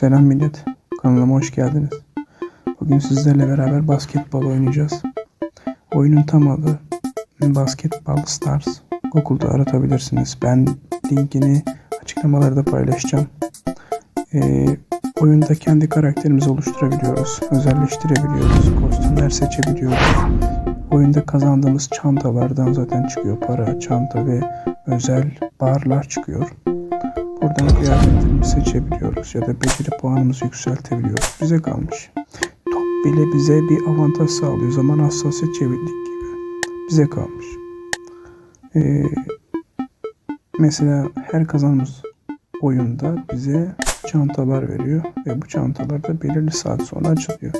Selam millet. Kanalıma hoş geldiniz. Bugün sizlerle beraber basketbol oynayacağız. Oyunun tam adı Basketball Stars. Google'da aratabilirsiniz. Ben linkini açıklamalarda paylaşacağım. Ee, oyunda kendi karakterimizi oluşturabiliyoruz. Özelleştirebiliyoruz. Kostümler seçebiliyoruz. Oyunda kazandığımız çantalardan zaten çıkıyor para, çanta ve özel barlar çıkıyor. Buradan kıyafetlerimizi seçebiliyoruz ya da beceri puanımızı yükseltebiliyoruz. Bize kalmış. Top bile bize bir avantaj sağlıyor. Zaman hassasiyet çevirdik gibi. Bize kalmış. Ee, mesela her kazandığımız oyunda bize çantalar veriyor ve bu çantalar da belirli saat sonra açılıyor.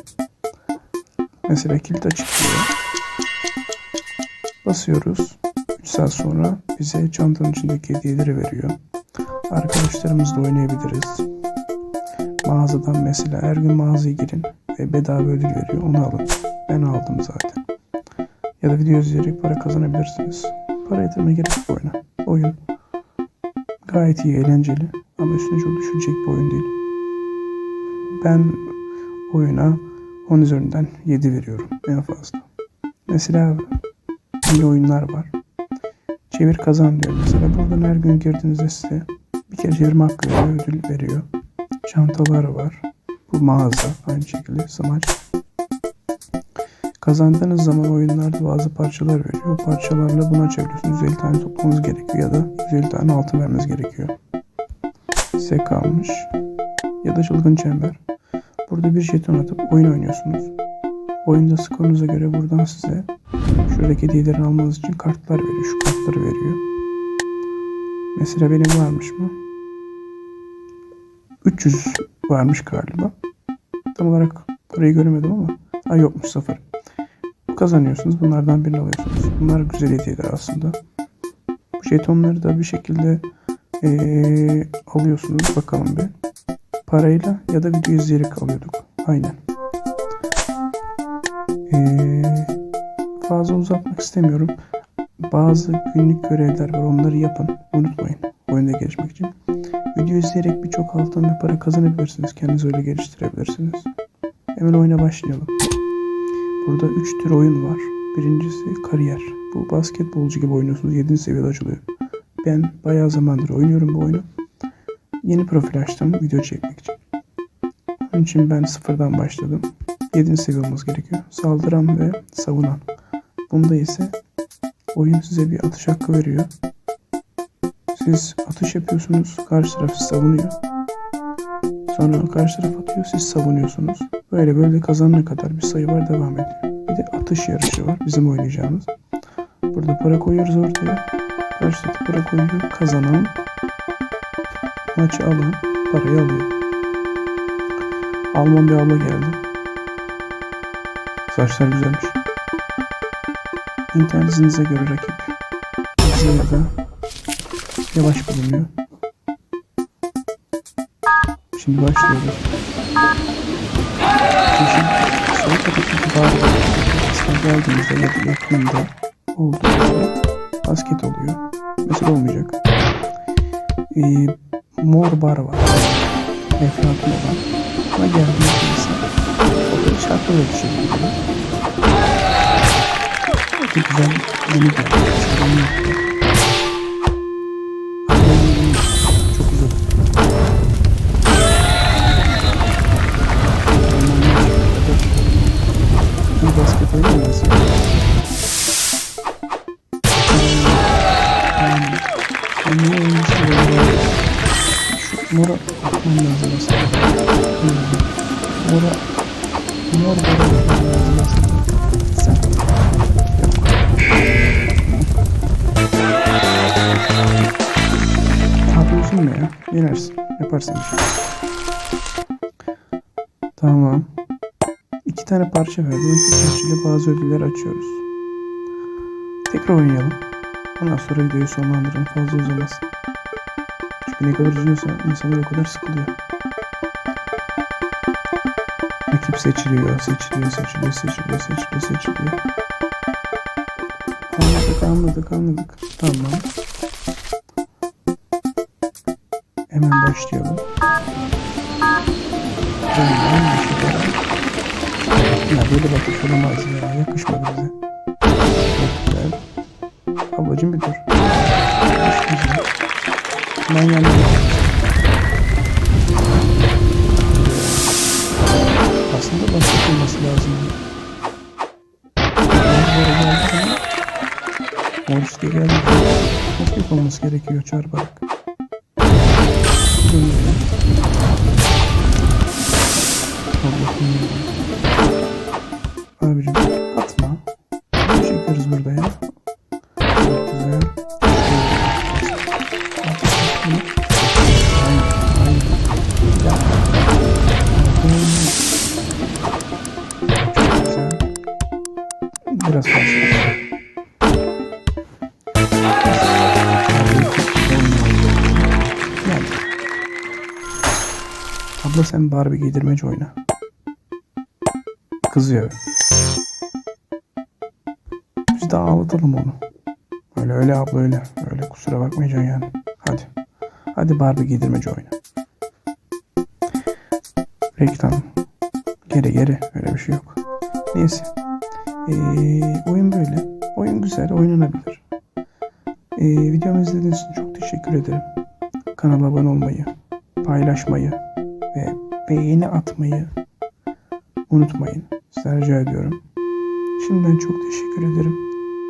Mesela kilit açılıyor. Basıyoruz. 3 saat sonra bize çantanın içindeki hediyeleri veriyor. Arkadaşlarımızla oynayabiliriz. Mağazadan mesela her gün mağazaya girin ve bedava ödül veriyor. Onu alın. Ben aldım zaten. Ya da video izleyerek para kazanabilirsiniz. Para yatırmaya gerek yok oyuna. Oyun gayet iyi, eğlenceli ama üstüne çok düşünecek bir oyun değil. Ben oyuna 10 üzerinden 7 veriyorum en fazla. Mesela iyi oyunlar var. Çevir kazan diyor mesela. Buradan her gün girdiğinizde size bir kere çevirme hakkı veriyor, ödül veriyor. Çantalar var. Bu mağaza aynı şekilde smaç. Kazandığınız zaman oyunlarda bazı parçalar veriyor. O parçalarla bunu açabiliyorsunuz. 150 tane toplamanız gerekiyor ya da 150 tane altın vermeniz gerekiyor. Size kalmış. Ya da çılgın çember. Burada bir jeton atıp oyun oynuyorsunuz. Oyunda skorunuza göre buradan size şuradaki hediyeleri almanız için kartlar veriyor. Şu kartları veriyor. Mesela benim varmış mı? 300 varmış galiba. Tam olarak parayı göremedim ama. Ha yokmuş sıfır. Kazanıyorsunuz. Bunlardan birini alıyorsunuz. Bunlar güzel hediyeler aslında. Bu jetonları da bir şekilde eee, alıyorsunuz. Bakalım bir. Parayla ya da video izleyerek alıyorduk. Aynen. Eee, fazla uzatmak istemiyorum. Bazı günlük görevler var. Onları yapın. Unutmayın. Oyunda gelişmek için. Video izleyerek birçok altın ve para kazanabilirsiniz. Kendinizi öyle geliştirebilirsiniz. Hemen oyuna başlayalım. Burada 3 tür oyun var. Birincisi kariyer. Bu basketbolcu gibi oynuyorsunuz. 7. seviyede açılıyor. Ben bayağı zamandır oynuyorum bu oyunu. Yeni profil açtım video çekmek için. Onun için ben sıfırdan başladım. 7. seviye olması gerekiyor. Saldıran ve savunan. Bunda ise oyun size bir atış hakkı veriyor. Siz atış yapıyorsunuz, karşı taraf sizi savunuyor. Sonra karşı taraf atıyor, siz savunuyorsunuz. Böyle böyle kazanana kadar bir sayı var devam ediyor. Bir de atış yarışı var bizim oynayacağımız. Burada para koyuyoruz ortaya. Karşı taraf para koyuyor, kazanan maçı alan parayı alıyor. Alman bir abla geldi. Saçlar güzelmiş. İnternetinize göre rakip. Da yavaş bulunuyor. Şimdi başlıyoruz. Bizim sol taraftaki bağlı kısma geldiğimizde ya da yakınında olduğunda basket oluyor. Mesela olmayacak. Ee, mor bar var. Refratın olan. Buna geldiğimizde ise o da çarpı ölçüyor. Çok güzel yeni geldi. Eskiden niye oynamışım böyle? Şu mora atmam lazım aslında. Hmm. Mora, mor bara atmam lazım aslında. Sen. Yapıyorsun ne ya? Yenersin. Yaparsın şey. Tamam. İki tane parça verdi. Bu iki parçayla bazı ödüller açıyoruz. Tekrar oynayalım. Ondan sonra videoyu sonlandıralım. Fazla uzamasın. Çünkü ne kadar uzuyorsa insanlar o kadar sıkılıyor. Rakip seçiliyor, seçiliyor, seçiliyor, seçiliyor, seçiliyor, seçiliyor. Anladık, anladık, anladık. Tamam. Hemen başlayalım. Oyundan bir şey. Ya böyle bakış olamaz ya. Yakışmadı bize. Ablacım bir dur. Ben yandım. Aslında basit olması lazım. Morris'te geldi. Hafif olması gerekiyor çarparak. Biraz fazla. Abla sen Barbie giydirmece oyna. Kızıyor. Biz de ağlatalım onu. Öyle öyle abla öyle. Öyle kusura bakmayacaksın yani. Hadi. Hadi Barbie giydirmece oyna. Peki tamam. Geri geri. Öyle bir şey yok. Neyse. Ee, oyun böyle. Oyun güzel. Oynanabilir. Ee, videomu izlediğiniz için çok teşekkür ederim. Kanala abone olmayı, paylaşmayı ve beğeni atmayı unutmayın. Size rica ediyorum. Şimdiden çok teşekkür ederim.